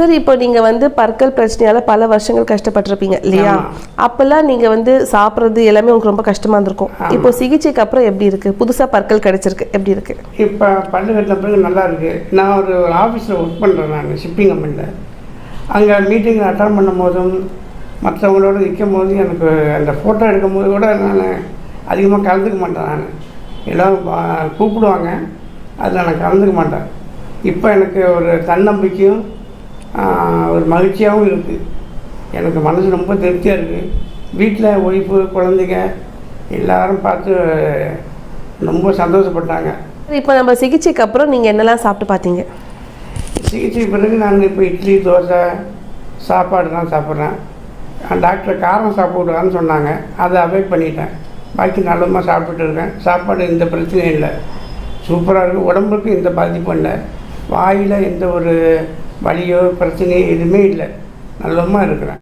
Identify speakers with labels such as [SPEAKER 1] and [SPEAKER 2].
[SPEAKER 1] சரி இப்போ நீங்க வந்து பற்கள் பிரச்சனையால பல வருஷங்கள் கஷ்டப்பட்டிருப்பீங்க இல்லையா? அப்பெல்லாம் நீங்க வந்து சாப்பிட்றது எல்லாமே உங்களுக்கு ரொம்ப கஷ்டமா இருந்திருக்கும். இப்போ சிகிச்சைக்கு அப்புறம் எப்படி இருக்கு? புதுசா பற்கள் கிடைச்சிருக்கு எப்படி இருக்கு?
[SPEAKER 2] இப்போ பல்லு கட்டின பிறகு நல்லா இருக்கு. நான் ஒரு ஆஃபீஸில் ஒர்க் பண்ணுறேன் நான் ஷிப்பிங் கம்பெனியில் அங்கே மீட்டிங் அட்டன் பண்ணும் போதும் மற்றவங்களோட நிற்கும் போது எனக்கு அந்த ஃபோட்டோ எடுக்கும் போது கூட நான் அதிகமாக கலந்துக்க மாட்டேன் நான். எல்லோரும் பா- கூப்பிடுவாங்க அதில் நான் கலந்துக்க மாட்டேன். இப்போ எனக்கு ஒரு தன்னம்பிக்கையும் ஒரு மகிழ்ச்சியாகவும் இருக்குது எனக்கு மனசு ரொம்ப திருப்தியாக இருக்குது வீட்டில் ஒய்ஃபு குழந்தைங்க எல்லாரும் பார்த்து ரொம்ப சந்தோஷப்பட்டாங்க.
[SPEAKER 1] இப்போ நம்ம சிகிச்சைக்கு அப்புறம் நீங்க என்னெல்லாம் சாப்பிட்டு பார்த்தீங்க?
[SPEAKER 2] சிகிச்சை பிறகு நான் இப்போ இட்லி தோசை சாப்பாடு தான் சாப்பிட்றேன் டாக்டர் காரம் சாப்பிடுவான்னு சொன்னாங்க. அதை அவாய்ட் பண்ணிட்டேன். பாக்கி நல்லமாக சாப்பிட்டுட்டு இருக்கேன். சாப்பாடு எந்த பிரச்சனையும் இல்லை. சூப்பராக இருக்குது உடம்புக்கு எந்த பாதிப்பும் இல்லை. வாயில் எந்த ஒரு வலியோ பிரச்சனையோ எதுவுமே இல்லை. நல்லமாக இருக்கிறேன்.